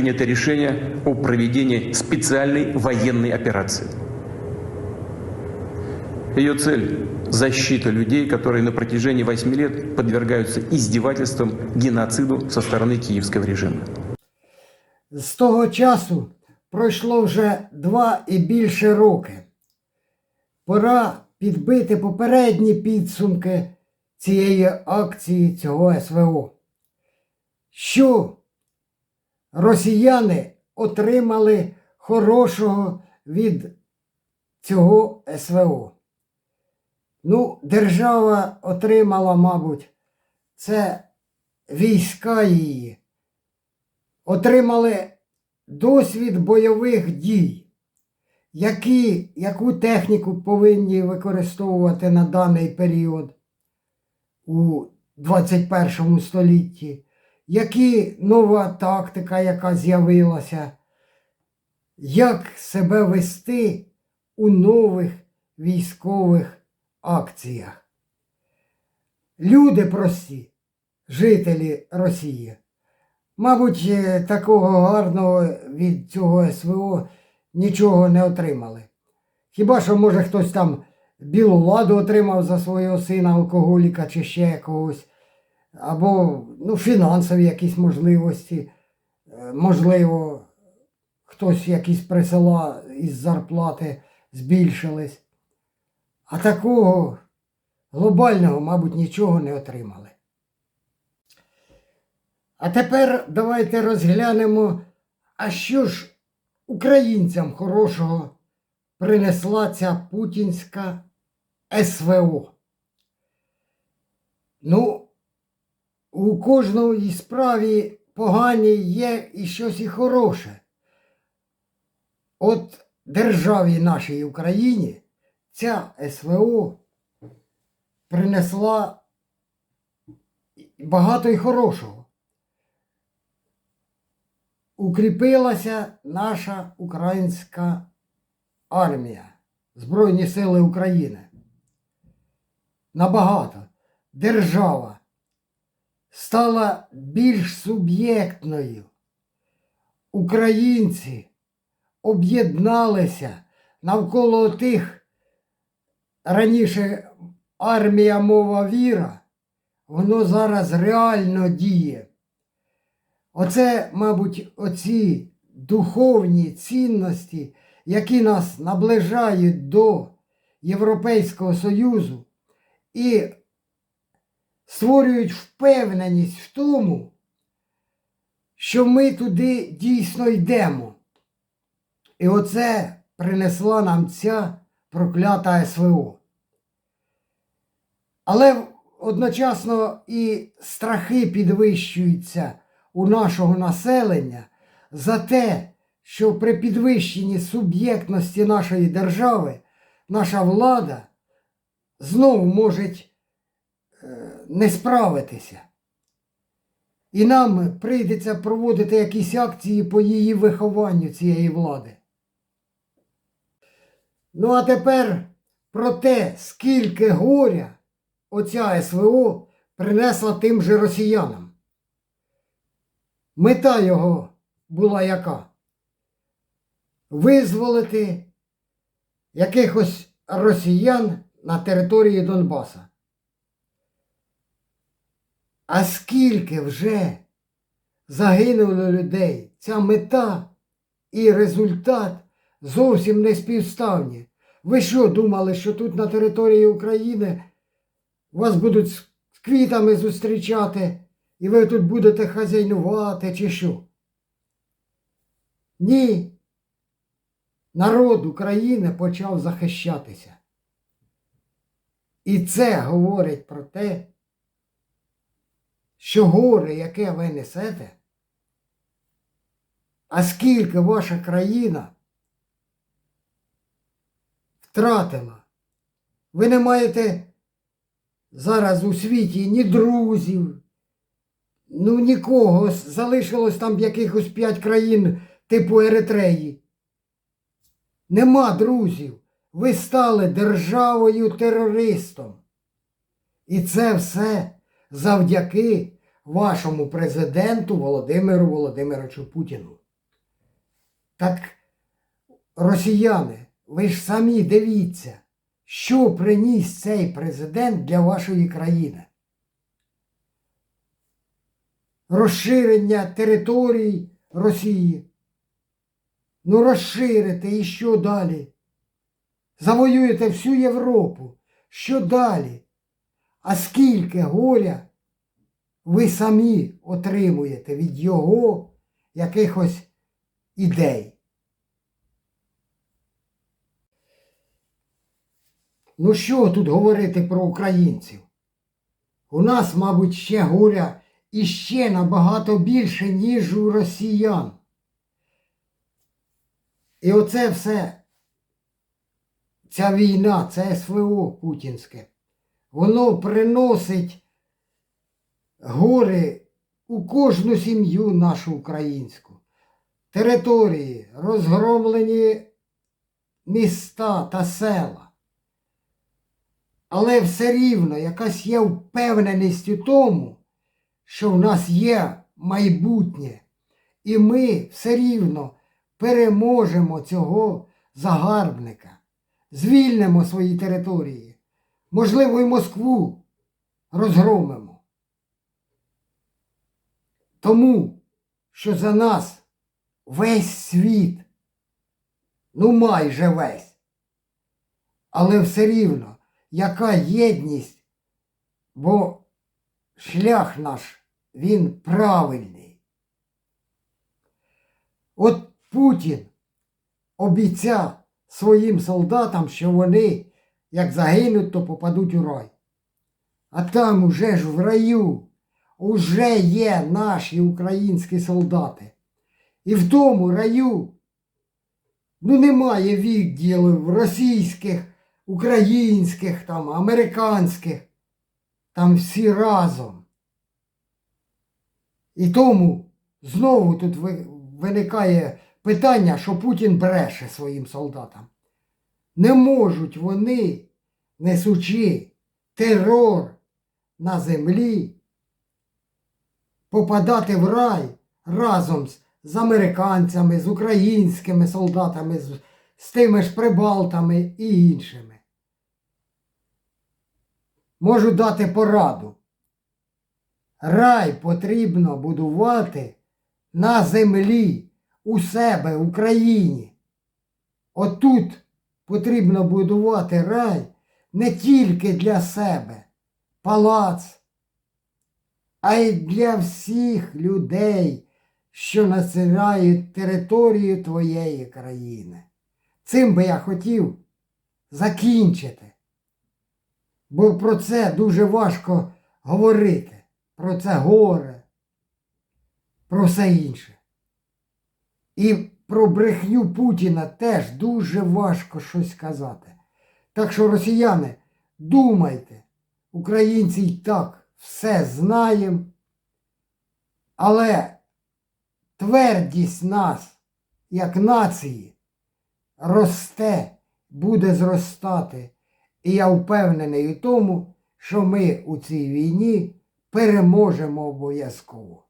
принято решение о проведении специальной военной операции. Ее цель – защита людей, которые на протяжении восьми лет подвергаются издевательствам, геноциду со стороны киевского режима. З того часу пройшло вже два і більше роки. Пора підбити попередні підсумки цієї акції цього СВО. Що росіяни отримали хорошого від цього СВО? Ну, держава отримала, мабуть, це війська її отримали досвід бойових дій, які, яку техніку повинні використовувати на даний період у 21 столітті, які нова тактика, яка з'явилася, як себе вести у нових військових акціях. Люди прості, жителі Росії. Мабуть, е, такого гарного від цього СВО нічого не отримали. Хіба що, може, хтось там білу ладу отримав за свого сина алкоголіка чи ще когось, або ну, фінансові якісь можливості. Е, Можливо, хтось якісь присила із зарплати збільшились. А такого глобального, мабуть, нічого не отримали. А тепер давайте розглянемо, а що ж українцям хорошого принесла ця путінська СВО. Ну, у кожної справі погані є і щось і хороше. От державі нашій Україні ця СВО принесла багато і хорошого укріпилася наша українська армія, Збройні Сили України. Набагато держава стала більш суб'єктною. Українці об'єдналися навколо тих раніше армія мова віра, воно зараз реально діє. Оце, мабуть, оці духовні цінності, які нас наближають до Європейського Союзу і створюють впевненість в тому, що ми туди дійсно йдемо. І оце принесла нам ця проклята СВО. Але одночасно і страхи підвищуються у нашого населення за те, що при підвищенні суб'єктності нашої держави наша влада знову може не справитися. І нам прийдеться проводити якісь акції по її вихованню цієї влади. Ну а тепер про те, скільки горя оця СВО принесла тим же росіянам. Мета його була яка? Визволити якихось росіян на території Донбаса. А скільки вже загинуло людей, ця мета і результат зовсім не співставні. Ви що думали, що тут на території України вас будуть з квітами зустрічати? І ви тут будете хазяйнувати чи що? Ні. Народ України почав захищатися. І це говорить про те, що горе, яке ви несете, а скільки ваша країна втратила. Ви не маєте зараз у світі ні друзів, Ну нікого. Залишилось там якихось п'ять країн типу Еритреї. Нема друзів. Ви стали державою терористом. І це все завдяки вашому президенту Володимиру Володимировичу Путіну. Так, росіяни, ви ж самі дивіться, що приніс цей президент для вашої країни. Розширення територій Росії. Ну, розширите і що далі? Завоюєте всю Європу. Що далі? А скільки горя ви самі отримуєте від його якихось ідей? Ну що тут говорити про українців? У нас, мабуть, ще горя іще набагато більше, ніж у росіян. І оце все, ця війна, це СВО путінське, воно приносить гори у кожну сім'ю нашу українську. Території, розгромлені міста та села. Але все рівно якась є впевненість у тому, що в нас є майбутнє, і ми все рівно переможемо цього загарбника, звільнимо свої території, можливо, і Москву розгромимо. Тому, що за нас весь світ, ну майже весь, але все рівно, яка єдність, бо шлях наш, він правильний. От Путін обіцяв своїм солдатам, що вони, як загинуть, то попадуть у рай. А там уже ж в раю уже є наші українські солдати. І в тому раю ну немає відділів російських, українських, там, американських, там всі разом. І тому знову тут виникає питання, що Путін бреше своїм солдатам. Не можуть вони, несучи терор на землі, попадати в рай разом з, з американцями, з українськими солдатами, з, з тими ж прибалтами і іншими. Можу дати пораду. Рай потрібно будувати на землі у себе в Україні. Отут потрібно будувати рай не тільки для себе, палац, а й для всіх людей, що населяють територію твоєї країни. Цим би я хотів закінчити. Бо про це дуже важко говорити, про це горе, про все інше. І про брехню Путіна теж дуже важко щось сказати. Так що, росіяни, думайте, українці й так все знаємо, але твердість нас, як нації, росте, буде зростати. І я впевнений у тому, що ми у цій війні переможемо обов'язково.